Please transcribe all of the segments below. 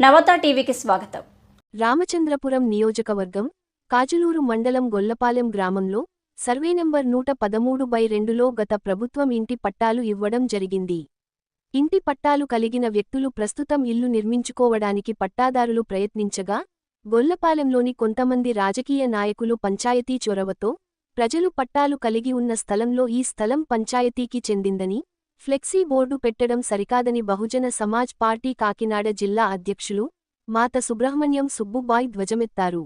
నవత టీవీకి స్వాగతం. రామచంద్రపురం నియోజకవర్గం కాజులూరు మండలం గొల్లపాలెం గ్రామంలో సర్వే నంబర్ నూట పదమూడు బై రెండులో గత ప్రభుత్వం ఇంటి పట్టాలు ఇవ్వడం జరిగింది. ఇంటి పట్టాలు కలిగిన వ్యక్తులు ప్రస్తుతం ఇల్లు నిర్మించుకోవడానికి పట్టాదారులు ప్రయత్నించగా గొల్లపాలెంలోని కొంతమంది రాజకీయ నాయకులు పంచాయతీ చొరవతో ప్రజలు పట్టాలు కలిగి ఉన్న స్థలంలో ఈ స్థలం పంచాయతీకి చెందిందని ఫ్లెక్సీ బోర్డు పెట్టడం సరికాదని బహుజన సమాజ్ పార్టీ కాకినాడ జిల్లా అధ్యక్షులు మాత సుబ్రహ్మణ్యం సుబ్బుబాయ్ ధ్వజమెత్తారు.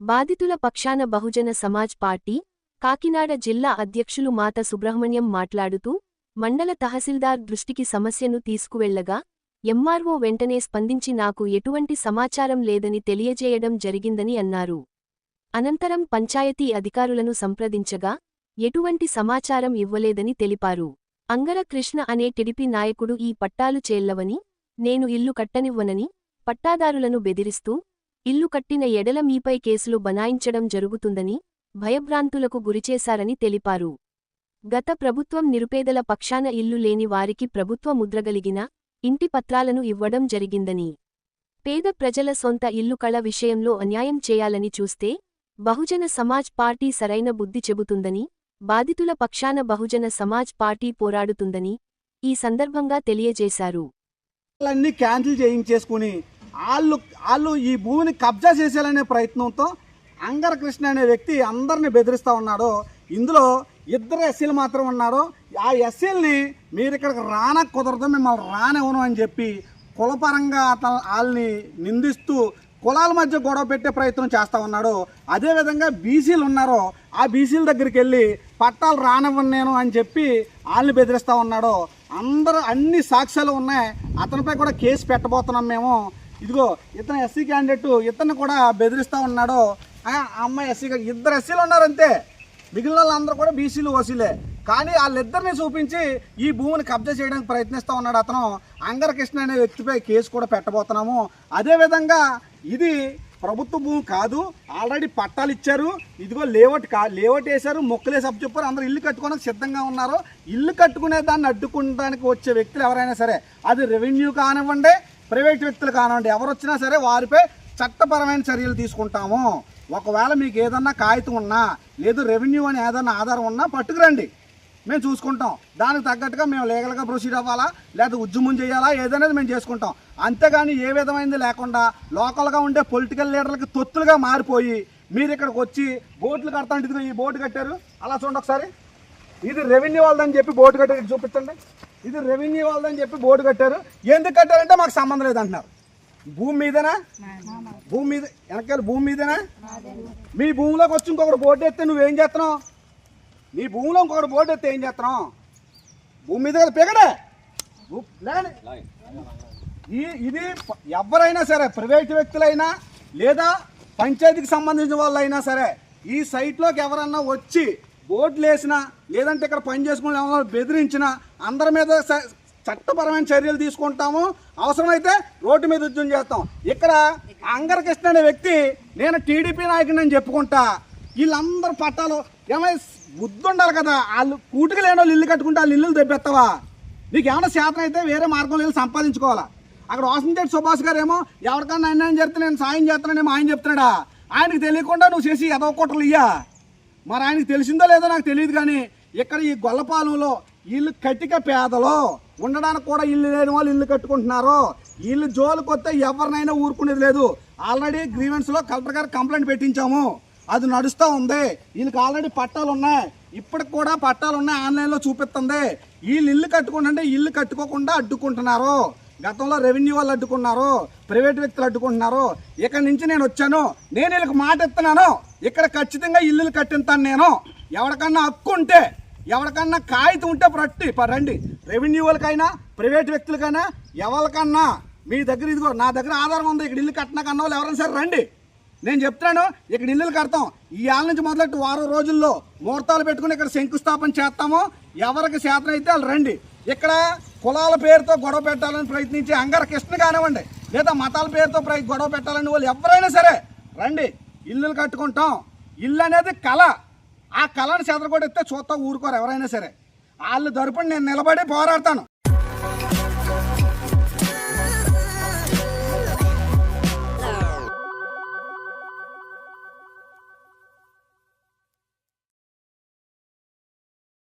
బాధితుల పక్షాన బహుజన సమాజ్ పార్టీ కాకినాడ జిల్లా అధ్యక్షులు మాత సుబ్రహ్మణ్యం మాట్లాడుతూ మండల తహసీల్దార్ దృష్టికి సమస్యను తీసుకువెళ్ళగా ఎంఆర్ఓ వెంటనే స్పందించి నాకు ఎటువంటి సమాచారం లేదని తెలియజేయడం జరిగిందని అన్నారు. అనంతరం పంచాయతీ అధికారులను సంప్రదించగా ఎటువంటి సమాచారం ఇవ్వలేదని తెలిపారు. అంగర కృష్ణ అనే టిడిపి నాయకుడు ఈ పట్టాలు చేల్లవని నేను ఇల్లు కట్టనివ్వనని పట్టాదారులను బెదిరిస్తూ ఇల్లు కట్టిన ఎడల మీపై కేసులు బనాయించడం జరుగుతుందని భయభ్రాంతులకు గురిచేశారని తెలిపారు. గత ప్రభుత్వం నిరుపేదల పక్షాన ఇల్లు లేని వారికి ప్రభుత్వ ముద్రగలిగిన ఇంటి పత్రాలను ఇవ్వడం జరిగిందని పేద ప్రజల సొంత ఇల్లు కళ విషయంలో అన్యాయం చేయాలని చూస్తే బహుజన సమాజ్ పార్టీ సరైన బుద్ధి చెబుతుందని బాధితుల పక్షాన బహుజన సమాజ్ పార్టీ పోరాడుతుందని ఈ సందర్భంగా తెలియజేశారు. అన్ని క్యాన్సిల్ చేయించేసుకుని వాళ్ళు వాళ్ళు ఈ భూమిని కబ్జా చేసేయాలనే ప్రయత్నంతో అంగర కృష్ణ అనే వ్యక్తి అందరిని బెదిరిస్తూ ఉన్నాడు. ఇందులో ఇద్దరు ఎస్సీలు మాత్రం ఉన్నారు. ఆ ఎస్సీల్ని మీరు ఇక్కడికి రాన కుదరదు మిమ్మల్ని రానివ్వను అని చెప్పి కులపరంగా అతను వాళ్ళని నిందిస్తూ కులాల మధ్య గొడవ పెట్టే ప్రయత్నం చేస్తూ ఉన్నాడు. అదేవిధంగా బీసీలు ఉన్నారో. ఆ బీసీల దగ్గరికి వెళ్ళి పట్టాలు రానివ్వను నేను అని చెప్పి వాళ్ళని బెదిరిస్తూ ఉన్నాడో. అందరూ అన్ని సాక్ష్యాలు ఉన్నాయి. అతనిపై కూడా కేసు పెట్టబోతున్నాం మేము. ఇదిగో ఇతను ఎస్సీ క్యాండిడేట్ ఇతను కూడా బెదిరిస్తూ ఉన్నాడు. ఆ అమ్మాయి ఎస్సీ ఇద్దరు ఎస్సీలు ఉన్నారు అంతే. మిగిలిన వాళ్ళందరూ కూడా బీసీలు ఓసీలే. కానీ వాళ్ళిద్దరిని చూపించి ఈ భూమిని కబ్జా చేయడానికి ప్రయత్నిస్తూ ఉన్నాడు అతను. అంగరకృష్ణ అనే వ్యక్తిపై కేసు కూడా పెట్టబోతున్నాము. అదేవిధంగా ఇది ప్రభుత్వ భూమి కాదు ఆల్రెడీ పట్టాలు ఇచ్చారు. ఇదిగో లేఅవుట్ కా లేఅవుట్ వేశారు మొక్కలేసి అప్పు చెప్పారు అందరూ ఇల్లు కట్టుకోవడానికి సిద్ధంగా ఉన్నారు. ఇల్లు కట్టుకునే దాన్ని అడ్డుకోవడానికి వచ్చే వ్యక్తులు ఎవరైనా సరే అది రెవెన్యూ కానివ్వండి ప్రైవేట్ వ్యక్తులు కానివ్వండి ఎవరు వచ్చినా సరే వారిపై చట్టపరమైన చర్యలు తీసుకుంటాము. ఒకవేళ మీకు ఏదన్నా కాగితం ఉన్నా లేదు రెవెన్యూ అని ఏదన్నా ఆధారం ఉన్నా పట్టుకురండి. మేము చూసుకుంటాం. దానికి తగ్గట్టుగా మేము లీగల్గా ప్రొసీడ్ అవ్వాలా? లేదా ఉద్యమం చేయాలా? ఏదనేది మేము చేసుకుంటాం. అంతేగాని ఏ విధమైనది లేకుండా లోకల్గా ఉండే పొలిటికల్ లీడర్లకి తొత్తులుగా మారిపోయి మీరు ఇక్కడికి వచ్చి బోట్లు కడతా ఈ బోటు కట్టారు. అలా చూడండి ఒకసారి. ఇది రెవెన్యూ వాళ్ళదని చెప్పి బోటు కట్టారు చూపించండి. ఇది రెవెన్యూ వాళ్ళదని చెప్పి బోర్డు కట్టారు. ఎందుకు కట్టారంటే మాకు సంబంధం లేదంటున్నారు భూమి మీదేనా? భూమి మీద వెనకాల భూమి మీదేనా? మీ భూమిలోకి వచ్చి ఇంకొకటి బోర్డు ఎత్తే నువ్వేం చేస్తున్నావు? మీ భూమిలో ఇంకొకటి బోర్డు ఎత్తే ఏం చేస్తున్నావు? భూమి మీద కదా పెగడే భూ- ఈ ఇది ఎవరైనా సరే ప్రైవేట్ వ్యక్తులైనా లేదా పంచాయతీకి సంబంధించిన వాళ్ళైనా సరే ఈ సైట్లోకి ఎవరన్నా వచ్చి బోర్డులు వేసినా లేదంటే ఇక్కడ పని చేసుకుని ఎవరైనా బెదిరించినా అందరి మీద చట్టపరమైన చర్యలు తీసుకుంటాము. అవసరమైతే రోడ్డు మీద ఉద్యమం చేస్తాం. ఇక్కడ అంగరకృష్ణ అనే వ్యక్తి నేను టీడీపీ నాయకుడిని అని చెప్పుకుంటా వీళ్ళందరూ పట్టాలు ఏమై బుద్ధి ఉండాలి కదా వాళ్ళు కూటికి లేని వాళ్ళు ఇల్లు కట్టుకుంటే వాళ్ళు ఇల్లు తెప్పెత్తావా నీకు ఏమైనా శాతం అయితే వేరే మార్గంలో వెళ్ళి సంపాదించుకోవాలా? అక్కడ వాసంచేటి సుభాష్ గారు ఏమో ఎవరికన్నా అన్యాయం చేస్తే నేను సాయం చేస్తున్నానేమో ఆయన చెప్తున్నాడా? ఆయనకి తెలియకుండా నువ్వు చేసి ఎదవకొట్టలు ఇయ్యా. మరి ఆయనకి తెలిసిందో లేదో నాకు తెలియదు కానీ ఇక్కడ ఈ గొల్లపాలెంలో ఇల్లు కటిక పేదలో ఉండడానికి కూడా ఇల్లు లేని వాళ్ళు ఇల్లు కట్టుకుంటున్నారు. ఇల్లు జోలికి వస్తే ఎవరినైనా ఊరుకునేది లేదు. ఆల్రెడీ గ్రీవెన్స్లో కలెక్టర్ గారు కంప్లైంట్ పెట్టించాము. అది నడుస్తూ ఉంది. వీళ్ళకి ఆల్రెడీ పట్టాలు ఉన్నాయి. ఇప్పటికి కూడా పట్టాలు ఉన్నాయి. ఆన్లైన్లో చూపిస్తుంది. వీళ్ళు ఇల్లు కట్టుకుంటుంటే ఇల్లు కట్టుకోకుండా అడ్డుకుంటున్నారు. గతంలో రెవెన్యూ వాళ్ళు అడ్డుకున్నారు ప్రైవేట్ వ్యక్తులు అడ్డుకుంటున్నారు ఇక్కడ నుంచి నేను వచ్చాను. నేను వీళ్ళకి మాట ఇస్తున్నాను. ఇక్కడ ఖచ్చితంగా ఇల్లులు కట్టిస్తాను నేను. ఎవరికన్నా హక్కు ఉంటే ఎవరికన్నా కాగితం ఉంటే ప్రట్టి రండి. రెవెన్యూ వాళ్ళకైనా ప్రైవేట్ వ్యక్తులకైనా ఎవరికన్నా మీ దగ్గర ఇదిగో నా దగ్గర ఆధారం ఉంది. ఇక్కడ ఇల్లు కట్టినా కన్నా వాళ్ళు ఎవరైనా సరే రండి. నేను చెప్తున్నాను ఇక్కడ ఇల్లులు కడతాం. ఈ ఆల నుంచి మొదలెట్టి వారం రోజుల్లో ముహూర్తాలు పెట్టుకుని ఇక్కడ శంకుస్థాపన చేస్తాము. ఎవరికి శాతం అయితే వాళ్ళు రండి. ఇక్కడ కులాల పేరుతో గొడవ పెట్టాలని ప్రయత్నించి అంగర కృష్ణ కానివ్వండి లేదా మతాల పేరుతో ప్రయ- గొడవ పెట్టాలని వాళ్ళు ఎవరైనా సరే రండి ఇల్లులు కట్టుకుంటాం. ఇల్లు అనేది కళ. ఆ కళను చెదరగొడితే చూస్తా ఊరుకోరు ఎవరైనా సరే. వాళ్ళు తరపున నేను నిలబడి పోరాడతాను.